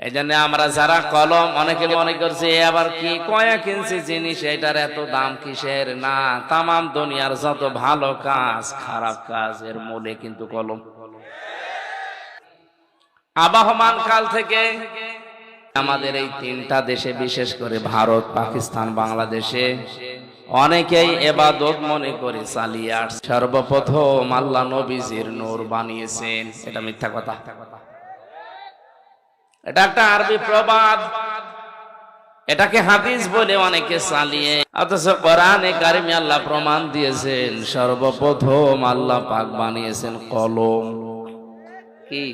এই জন্য আমরা যারা কলম অনেকে মনে করছে আবার কি কয়া কিনছে জিনিস? এটার এত দাম কিসের? না, তামাম দুনিয়ার যত ভালো কাজ, খারাপ কাজ, এর মূলে কিন্তু কলম। আবাহমান কাল থেকে আমাদের এই তিনটা দেশে, বিশেষ করে ভারত, পাকিস্তান, বাংলাদেশে অনেকেই এবাদত মনে করে চালিয়ে আসছে। সর্বপ্রথম আল্লাহ নবীজির নূর বানিয়েছেন। এটা মিথ্যা কথা কথা। এটা একটা আরবি প্রবাদ। এটাকে হাদিস বলে অনেকে চালিয়ে। অথচ কোরআনে কারিমে আল্লাহ প্রমাণ দিয়েছেন, সর্বপ্রথম আল্লাহ পাক বানিয়েছেন কলম। কি?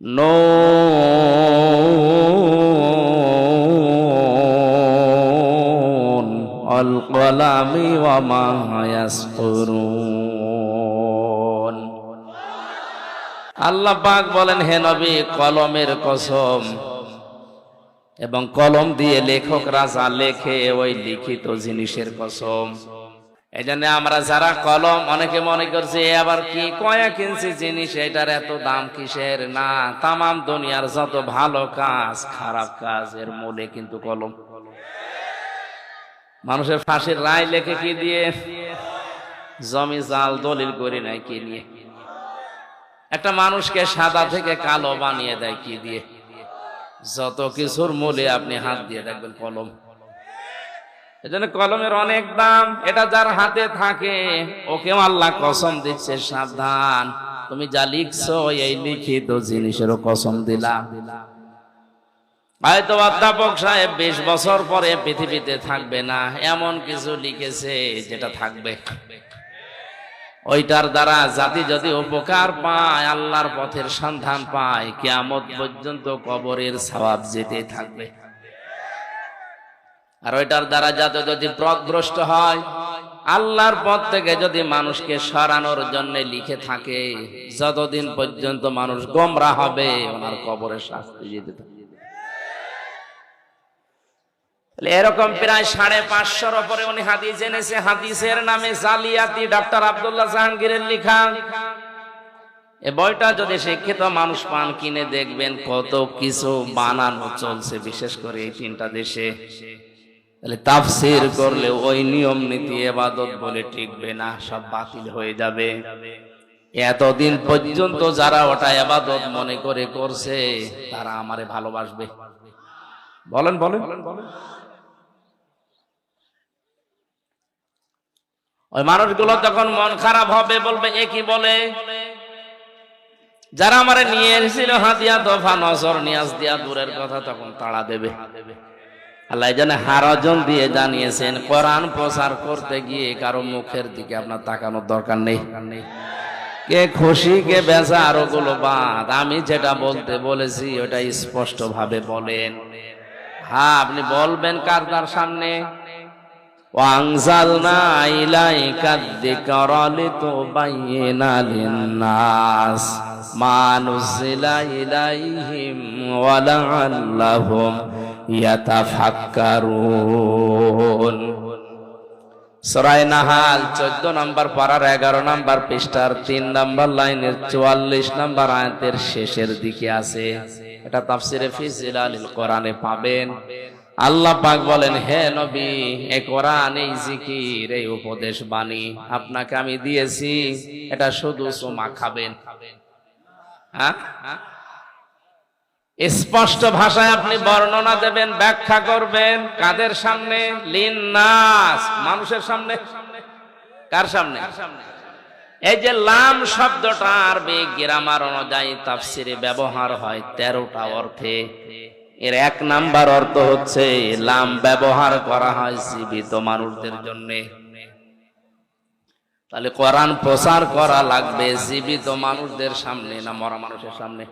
নুন অল কলামি ওয়া মা আল্লাহ পাক বলেন, হে নবী, কলমের কসম এবং কলম দিয়ে লেখকরা যা লেখে ওই লিখিত জিনিসের কসম। এই জন্য আমরা যারা কলম অনেকে মনে করছে আবার কি কয়া কিনছে জিনিস, এটার এত দাম কিসের? না, তামাম দুনিয়ার যত ভালো কাজ, খারাপ কাজ এর মূলে কিন্তু কলম। মানুষের ফাঁসির রায় লেখে কি দিয়ে? জমি জাল দলিল করি নাই, কি নিয়ে? একটা মানুষকে সাদা থেকে কালো বানিয়ে দেয় কি দিয়ে? যত কিছুর মূলে আপনি হাত দিয়ে দেখবেন কলম। এজন্য কলমের অনেক দাম, এটা যার হাতে থাকে ওকে আল্লাহ কসম দিচ্ছে, সাবধান। তুমি যা লিখছো, এই লিখিত জিনিসেরও কসম দিলাম হয়তো অধ্যাপক সাহেব বিশ বছর পরে পৃথিবীতে থাকবে না, এমন কিছু লিখেছে যেটা থাকবে। ওইটার দ্বারা জাতি যদি উপকার পায়, আল্লাহর পথের সন্ধান পায়, কেয়ামত পর্যন্ত কবরের সওয়াব যেতে থাকবে। আর ওইটার দ্বারা যাতে যদি প্রদ্রষ্ট হয়, আল্লাহর পথ থেকে যদি মানুষকে সরানোর জন্য লিখে থাকে, যতদিন পর্যন্ত মানুষ গোমরা হবে, ওনার কবরের শাস্তি যেতে থাকবে। এরকম প্রায় সাড়ে পাঁচশোর ওপরে উনি হাদিস জেনেছে হাদিসের নামে জালিয়াতি, ডাক্তার আব্দুল্লাহ জাহাঙ্গীরের লেখা। এ বইটা যদি শিক্ষিত মানুষ পান, কিনে দেখবেন কত কিছু বানানো চলছে, বিশেষ করে এই তিনটা দেশে। তাহলে তাফসির করলে ওই নিয়ম নীতি, এবাদত বলে টিকবে না, সব বাতিল হয়ে যাবে। এতদিন পর্যন্ত যারা ওটা এবাদত মনে করে করছে, তারা আমারে ভালোবাসবে। বলেন বলেন বলেন। ওই মানুষগুলো তখন মন খারাপ হবে, বলবে, এ কি বলে? যারা আমারে নিয়ে এসেছিল, হাতিয়া দফা নজর নিয়াজ দিয়া দূরের কথা তখন তাড়া দেবে। আল্লাহ জানে হারজন দিয়ে জানিয়েছেন, কোরআন প্রচার করতে গিয়ে কারও মুখের দিকে আপনার তাকানোর দরকার নেই। কে খুশি, কে বেজা আর ওগুলো বাদ। আমি যেটা বলতে বলেছি, ওটা স্পষ্ট ভাবে বলেন। হ্যাঁ আপনি বলবেন কার তার সামনে। وأنزلنا إليك الذكر لتبين للناس ما نزل إليهم ولعلهم يتفكرون সরাই নাহাল চোদ্দ নম্বর পাড়ার এগারো নম্বর পৃষ্ঠার তিন নম্বর লাইনের চুয়াল্লিশ নম্বর আয়াতের শেষের দিকে আছে এটা তাফসিরে ফিজিল আলিল কোরআনে পাবেন আল্লাহ পাক বলেন, হে নবী, এ কোরআন, এই জিকির, এই উপদেশ বাণী আপনাকে আমি দিয়েছি। এটা শুধু সোমা খাবেন। হ্যাঁ? স্পষ্ট ভাষায় আপনি বর্ণনা দেবেন, ব্যাখ্যা করবেন। কাদের সামনে? লিন্নাস। মানুষের সামনে? কার সামনে? এই যে লাম শব্দটা আরবি গ্রামার অনুযায়ী তাফসিরে ব্যবহার হয় তেরোটা অর্থে। এর এক নাম্বার অর্থ হচ্ছে লাম ব্যবহার করা হয় জীবিত মানুষদের জন্য। তাহলে কোরআন প্রচার করা লাগবে জীবিত মানুষদের সামনে না মরা মানুষের সামনে?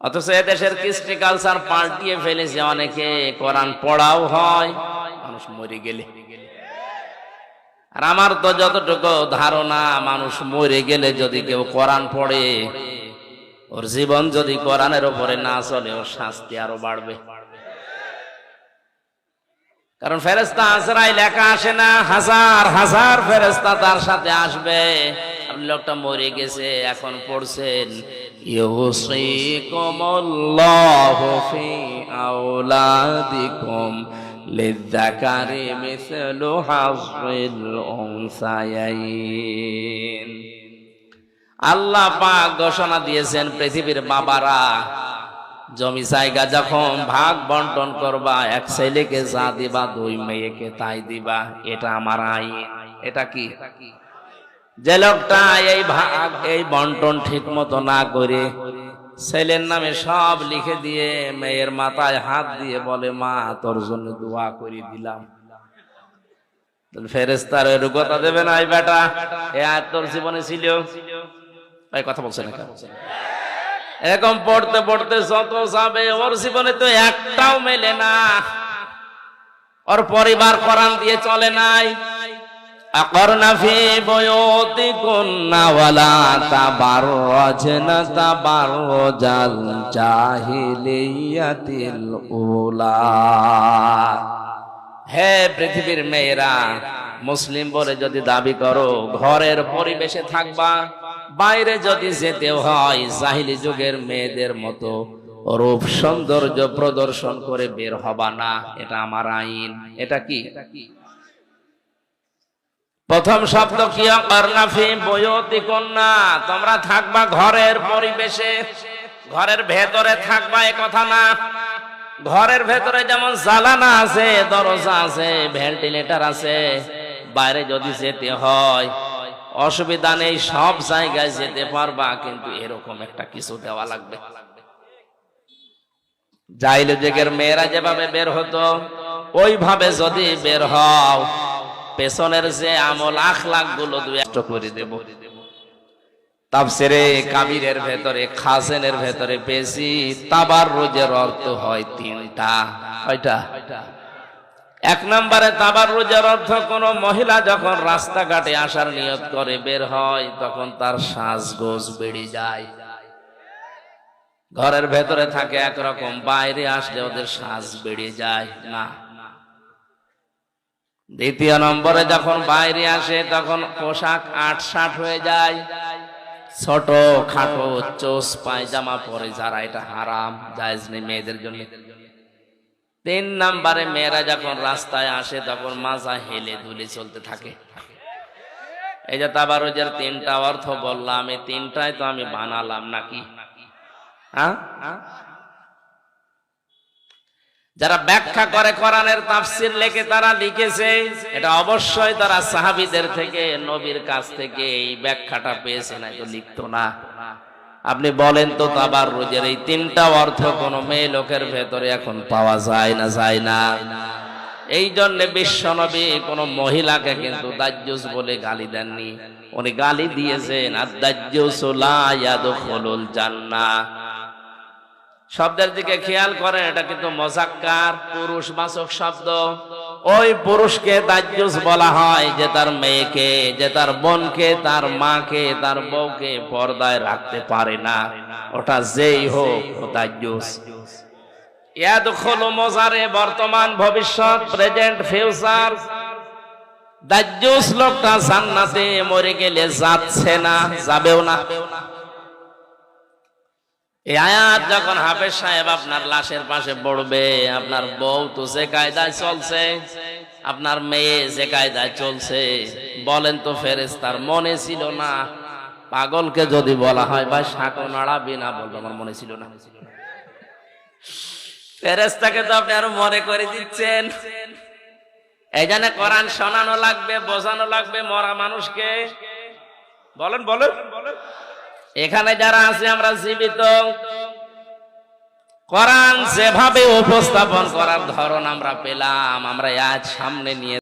অথচ এদেশের কৃষ্টি কালচার পাল্টিয়ে ফেলেছে অনেকে। কোরআন পড়াও হয়, মানুষ মরে গেলে। আর আমার তো যতটুকু ধারণা, মানুষ মরে গেলে যদি কেউ কোরআন পড়ে ওর জীবন যদি কোরআনের উপরে না চলে, ওর শাস্তি আরও বাড়বে। কারণ ফেরেস্তা আজরাইল একা আসে না, হাজার হাজার ফেরেস্তা তার সাথে আসবে। লোকটা মরে গেছে, এখন পড়ছেন ইউসিকুমুল্লাহু ফি আওলাদিকুম লিযাকারি আল্লাহ পাক ঘোষণা দিয়েছেন পৃথিবীর বাবারা, জমি জায়গা যখন ভাগ বন্টন করবা, এক ছেলেকে যা দিবা, দুই মেয়েকে তাই দিবা, এটা আমার আইন। এটা কি? যে লোকটা এই ভাগ, এই বন্টন ঠিক মতো না করে ছেলের নামে সব লিখে দিয়ে মেয়ের মাথায় হাত দিয়ে বলে, মা, তোর জন্য দোয়া করে দিলাম। ফেরেস্তার কথা দেবে না, এই বেটা। এ আর তোর জীবনে ছিল? এই কথা বলছে না কেন? এরকম পড়তে পড়তে যত যাবে ওর জীবনে তো একটাও মেলে না ওর পরিবার কোরআন দিয়ে চলে নাই أقرن في بيوتكن ولا تبرجن تبرج الجاهلية الأولى হে পৃথিবীর মেয়েরা মুসলিম বলে যদি দাবি করো ঘরের পরিবেশে থাকবা বাইরে যদি যেতে হয়, জাহিলি যুগের মেয়েদের মতো রূপ সৌন্দর্য প্রদর্শন করে বের হবা না, এটা আমার আইন। এটা কি? প্রথম শব্দ কি? কন্যা, তোমরা থাকবা ঘরের পরিবেশে। ঘরের ভেতরে থাকবা এ কথা না। ঘরের ভেতরে যেমন জ্বালানা আছে, দরজা আছে, ভেন্টিলেটর আছে, বাইরে যদি যেতে হয় অসুবিধা নেই, সব জায়গায় যেতে পারবা, কিন্তু এরকম একটা কিছু দেওয়া লাগবে। জাইলে যুগের মেয়েরা যেভাবে বের হতো, ওইভাবে যদি বের হও, পেছনের যে আমল আখ লাখগুলো করে দেব। তাফসিরে কাবিরের ভেতরে খাসেনের ভেতরে পেয়েছি তাবার রোজের অর্থ হয় তিনটা। কয়টা? এক নম্বরে তাবার রোজের অর্থ, কোন মহিলা যখন রাস্তাঘাটে আসার নিয়ত করে বের হয়, তখন তার সাজগোজ বেড়ে যায়। ঘরের ভেতরে থাকে একরকম, বাইরে আসলে ওদের সাজ বেড়ে যায় না। দ্বিতীয় নম্বরে যখন বাইরে আসে, তখন পোশাক আট ষাট হয়ে যায়। ছোট খাটো চোস, পায়জামা পরে যারা, এটা হারাম, জায়েজ নেই মেয়েদের জন্য। তিন নাম্বারে মেয়েরা যখন রাস্তায় আসে, তখন মাজা হেলে দুলে চলতে থাকে। এই যে তাবারুজের তিনটা অর্থ বললাম, এই তিনটাই তো আমি বানালাম নাকি? যারা ব্যাখ্যা করে কোরআনের তাফসির লেখে তারা লিখেছে, এটা অবশ্যই তারা সাহাবিদের থেকে, নবীর কাছ থেকে এই ব্যাখ্যাটা পেয়েছে না লিখতো না। আপনি বলেন তো তাবার রোজের এই তিনটা অর্থ কোন মেয়ে লোকের ভেতরে এখন পাওয়া যায় না যায় না। এই জন্য বিশ্বনবী কোন মহিলাকে কিন্তু দাজ্জুস বলে গালি দেননি। উনি গালি দিয়েছেন, আর দাজ্জুস লা ইয়াদখুলুল জান্নাহ শব্দের দিকে খেয়াল করেন, এটা কিন্তু মজাক্কার, পুরুষ বাচক শব্দ। ওই পুরুষকে দাজ্জুস বলা হয়, যে তার মেয়েকে, যে তার বোনকে, তার মাকে, তার বউকে পর্দায় রাখতে পারে না। ওটা যেই হোক দাজ্জুস। ইয়াদখুলু মজারে বর্তমান ভবিষ্যৎ, প্রেজেন্ট ফিউচার। দাজ্জুস লোকটা জান্নাতে মরে গেলে যাচ্ছে না, যাবেও না। এই আয়াত যখন হাফেজ সাহেব আপনার লাশের পাশে পড়বে, আপনার বউ তো যে কায়দায় চলছে, আপনার মেয়ে যে কায়দায় চলছে, বলেন তো ফেরেস তার মনে ছিল না? পাগলকে যদি বলা হয়, ভাই, সাঁকো নাড়াবি না, বলব, আমার মনে ছিল না। তো আপনি আরও মনে করে দিচ্ছেন। এই জন্য কোরআন শোনানো লাগবে, বোঝানো লাগবে মরা মানুষকে। বলেন বলেন বলেন। এখানে যারা আছে, আমরা জীবিত। কোরআন যেভাবে উপস্থাপন করার ধরন আমরা পেলাম, আমরা আজ সামনে নিয়ে